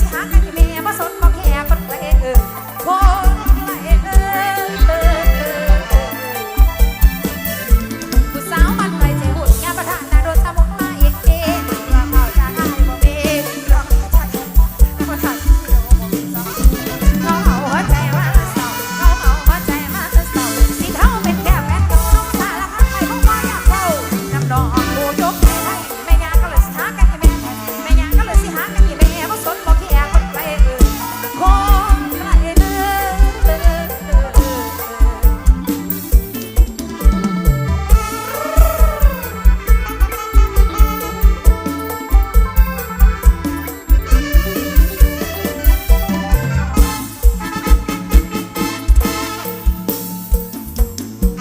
สิหากันอยู่เมียบ่สน